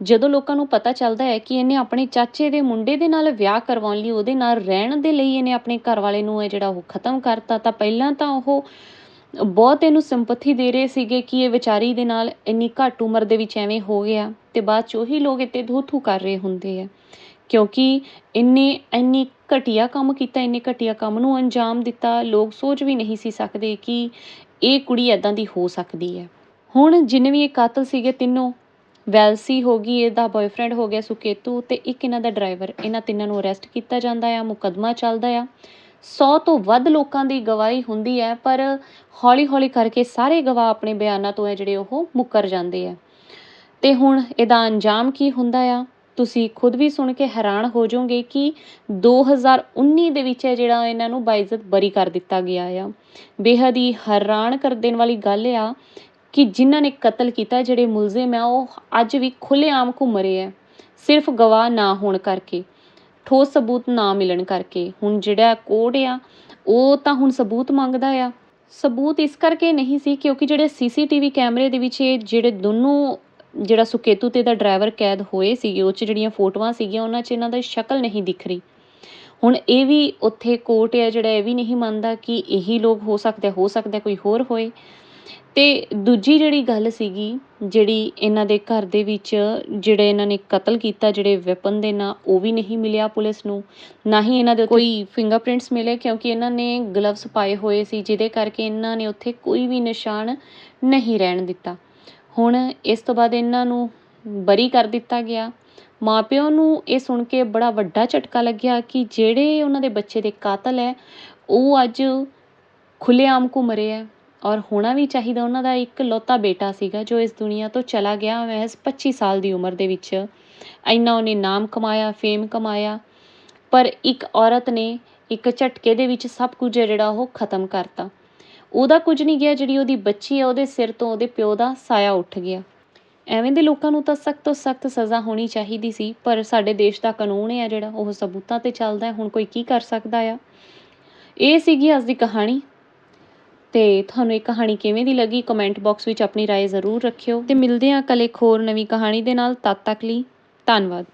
ਜਦੋਂ ਲੋਕਾਂ ਨੂੰ ਪਤਾ ਚੱਲਦਾ ਹੈ ਕਿ ਇਹਨੇ ਆਪਣੇ ਚਾਚੇ ਦੇ ਮੁੰਡੇ ਦੇ ਨਾਲ ਵਿਆਹ ਕਰਵਾਉਣ ਲਈ ਉਹਦੇ ਨਾਲ ਰਹਿਣ ਦੇ ਲਈ ਇਹਨੇ ਆਪਣੇ ਘਰ ਵਾਲੇ ਨੂੰ ਹੈ ਜਿਹੜਾ ਉਹ ਖਤਮ ਕਰਤਾ, ਤਾਂ ਪਹਿਲਾਂ ਤਾਂ ਉਹ ਬਹੁਤ ਇਹਨੂੰ ਸਿੰਪਥੀ ਦੇ ਰਹੇ ਸੀਗੇ ਕਿ ਇਹ ਵਿਚਾਰੀ ਦੇ ਨਾਲ ਇੰਨੀ ਘੱਟ ਉਮਰ ਦੇ ਵਿੱਚ ਐਵੇਂ ਹੋ ਗਿਆ ਤੇ ਬਾਅਦ ਚ ਉਹੀ ਲੋਕ ਇੱਥੇ ਧੂ ਕਰ ਰਹੇ ਹੁੰਦੇ ਆ। ਕਿਉਂਕਿ ਇੰਨੇ, ਇੰਨੀ ਘਟੀਆ ਕੰਮ ਕੀਤਾ, ਇੰਨੇ ਘਟੀਆ ਕੰਮ ਨੂੰ ਅੰਜਾਮ ਦਿੱਤਾ, ਲੋਕ ਸੋਚ ਵੀ ਨਹੀਂ ਸੀ ਸਕਦੇ ਕਿ ਇਹ ਕੁੜੀ ਐਦਾਂ ਦੀ ਹੋ ਸਕਦੀ ਹੈ। ਹੁਣ ਜਿੰਨੇ ਵੀ ਇਹ ਕਾਤਲ ਸੀਗੇ ਤਿੰਨੋਂ, ਵੈਲਸੀ ਹੋ ਗਈ, ਇਹਦਾ ਬॉयਫ੍ਰੈਂਡ ਹੋ ਗਿਆ ਸੁਕੇਤੂ ਤੇ ਇੱਕ ਇਹਨਾਂ ਦਾ ਡਰਾਈਵਰ ਇਹਨਾਂ ਤਿੰਨਾਂ ਨੂੰ ਅਰੈਸਟ ਕੀਤਾ ਜਾਂਦਾ ਆ, ਮੁਕੱਦਮਾ ਚੱਲਦਾ ਆ। 100 ਤੋਂ ਵੱਧ ਲੋਕਾਂ ਦੀ ਗਵਾਹੀ ਹੁੰਦੀ ਹੈ, ਪਰ ਹੌਲੀ-ਹੌਲੀ ਕਰਕੇ ਸਾਰੇ ਗਵਾਹ ਆਪਣੇ ਬਿਆਨਾਂ ਤੋਂ ਹੈ ਜਿਹੜੇ ਉਹ ਮੁੱਕਰ ਜਾਂਦੇ ਆ। ਤੇ ਹੁਣ ਇਹਦਾ ਅੰਜਾਮ ਕੀ ਹੁੰਦਾ ਆ? ਤੁਸੀਂ ਖੁਦ ਵੀ ਸੁਣ ਕੇ ਹੈਰਾਨ ਹੋ ਜਾਓਗੇ ਕਿ 2019 ਦੇ ਵਿੱਚ ਹੈ ਜਿਹੜਾ ਇਹਨਾਂ ਨੂੰ ਬਾਇਜ਼ਤ ਬਰੀ ਕਰ ਦਿੱਤਾ ਗਿਆ ਆ। ਬੇਹੱਦ ਹੀ ਹੈਰਾਨ ਕਰ ਦੇਣ ਵਾਲੀ ਗੱਲ ਆ ਕਿ ਜਿਨ੍ਹਾਂ ਨੇ ਕਤਲ ਕੀਤਾ, ਜਿਹੜੇ ਮੁਲਜ਼ਮ ਆ, ਉਹ ਅੱਜ ਵੀ ਖੁੱਲ੍ਹੇਆਮ ਘੁੰਮ ਰਹੇ ਆ, ਸਿਰਫ ਗਵਾਹ ਨਾ ਹੋਣ ਕਰਕੇ, ਠੋਸ ਸਬੂਤ ਨਾ ਮਿਲਣ ਕਰਕੇ। ਹੁਣ ਜਿਹੜਾ ਕੋਰਟ ਆ, ਉਹ ਤਾਂ ਹੁਣ ਸਬੂਤ ਮੰਗਦਾ ਆ। ਸਬੂਤ ਇਸ ਕਰਕੇ ਨਹੀਂ ਸੀ ਕਿਉਂਕਿ ਜਿਹੜੇ ਸੀਸੀਟੀਵੀ ਕੈਮਰੇ ਦੇ ਵਿੱਚ ਇਹ ਜਿਹੜੇ ਦੋਨੋਂ ਜਿਹੜਾ ਸੁਕੇਤੂ ਤੇ ਦਾ ਡਰਾਈਵਰ ਕੈਦ ਹੋਏ ਸੀਗੇ, ਉਹ 'ਚ ਜਿਹੜੀਆਂ ਫੋਟੋਆਂ ਸੀਗੀਆਂ, ਉਹਨਾਂ 'ਚ ਇਹਨਾਂ ਦੀ ਸ਼ਕਲ ਨਹੀਂ ਦਿਖ ਰਹੀ। ਹੁਣ ਇਹ ਵੀ ਉੱਥੇ ਕੋਰਟ ਹੈ, ਜਿਹੜਾ ਇਹ ਵੀ ਨਹੀਂ ਮੰਨਦਾ ਕਿ ਇਹੀ ਲੋਕ ਹੋ ਸਕਦੇ, ਹੋ ਸਕਦਾ ਕੋਈ ਹੋਰ ਹੋਏ। ਤੇ ਦੂਜੀ ਜਿਹੜੀ ਗੱਲ ਸੀਗੀ, ਜਿਹੜੀ ਇਹਨਾਂ ਦੇ ਘਰ ਦੇ ਵਿੱਚ ਜਿਹੜੇ ਇਹਨਾਂ ਨੇ ਕਤਲ ਕੀਤਾ, ਜਿਹੜੇ ਵੈਪਨ ਦੇ ਨਾਲ ਉਹ ਵੀ ਨਹੀਂ ਮਿਲਿਆ ਪੁਲਿਸ ਨੂੰ। ਨਾ ਹੀ ਇਹਨਾਂ ਦੇ ਕੋਈ ਫਿੰਗਰਪ੍ਰਿੰਟਸ ਮਿਲੇ, ਕਿਉਂਕਿ ਇਹਨਾਂ ਨੇ ਗਲਵਸ ਪਾਏ ਹੋਏ ਸੀ, ਜਿਹਦੇ ਕਰਕੇ ਇਹਨਾਂ ਨੇ ਉੱਥੇ ਕੋਈ ਵੀ ਨਿਸ਼ਾਨ ਨਹੀਂ ਰਹਿਣ ਦਿੱਤਾ। ਹੁਣ ਇਸ ਤੋਂ ਬਾਅਦ ਇਹਨਾਂ ਨੂੰ ਬਰੀ ਕਰ ਦਿੱਤਾ ਗਿਆ। ਮਾਪਿਆਂ ਨੂੰ ਇਹ ਸੁਣ ਕੇ ਬੜਾ ਵੱਡਾ ਝਟਕਾ ਲੱਗਿਆ ਕਿ ਜਿਹੜੇ ਉਹਨਾਂ ਦੇ ਬੱਚੇ ਦੇ ਕਾਤਲ ਹੈ, ਉਹ ਅੱਜ ਖੁੱਲ੍ਹੇਆਮ ਘੁੰਮ ਰਹੇ ਹੈ ਔਰ ਹੋਣਾ ਵੀ ਚਾਹੀਦਾ ਉਹਨਾਂ ਦਾ ਇੱਕ ਲੌਤਾ ਬੇਟਾ ਸੀਗਾ ਜੋ ਇਸ ਦੁਨੀਆ ਤੋਂ ਚਲਾ ਗਿਆ ਮਹਿਜ਼ 25 ਸਾਲ ਦੀ ਉਮਰ ਦੇ ਵਿੱਚ। ਇੰਨਾ ਉਹਨੇ ਨਾਮ ਕਮਾਇਆ ਫੇਮ ਕਮਾਇਆ, ਪਰ ਇੱਕ ਔਰਤ ਨੇ ਇੱਕ ਝਟਕੇ ਦੇ ਵਿੱਚ ਸਭ ਕੁਝ ਜਿਹੜਾ ਉਹ ਖਤਮ ਕਰਤਾ। ਉਹਦਾ ਕੁਝ ਨਹੀਂ ਗਿਆ ਜਿਹੜੀ ਉਹਦੀ ਬੱਚੀ ਹੈ ਉਹਦੇ ਸਿਰ ਤੋਂ ਉਹਦੇ ਪਿਓ ਦਾ ਸਾਇਆ ਉੱਠ ਗਿਆ ਐਵੇਂ ਦੇ ਲੋਕਾਂ ਨੂੰ ਤਾਂ ਸਖਤ ਤੋਂ ਸਖਤ ਸਜ਼ਾ ਹੋਣੀ ਚਾਹੀਦੀ ਸੀ ਪਰ ਸਾਡੇ ਦੇਸ਼ ਦਾ ਕਾਨੂੰਨ ਹੈ ਜਿਹੜਾ ਉਹ ਸਬੂਤਾਂ ਤੇ ਚੱਲਦਾ ਹੈ ਹੁਣ ਕੋਈ ਕੀ ਕਰ ਸਕਦਾ ਆ ਇਹ ਸੀਗੀ ਅੱਜ ਦੀ ਕਹਾਣੀ ਤੇ ਤੁਹਾਨੂੰ ਇਹ ਕਹਾਣੀ ਕਿਵੇਂ ਦੀ ਲੱਗੀ ਕਮੈਂਟ ਬਾਕਸ ਵਿੱਚ ਆਪਣੀ رائے ਜ਼ਰੂਰ ਰੱਖਿਓ ਤੇ ਮਿਲਦੇ ਹਾਂ ਕੱਲ ਇੱਕ ਹੋਰ ਨਵੀਂ ਕਹਾਣੀ ਦੇ ਨਾਲ ਤਦ ਤੱਕ ਲਈ ਧੰਨਵਾਦ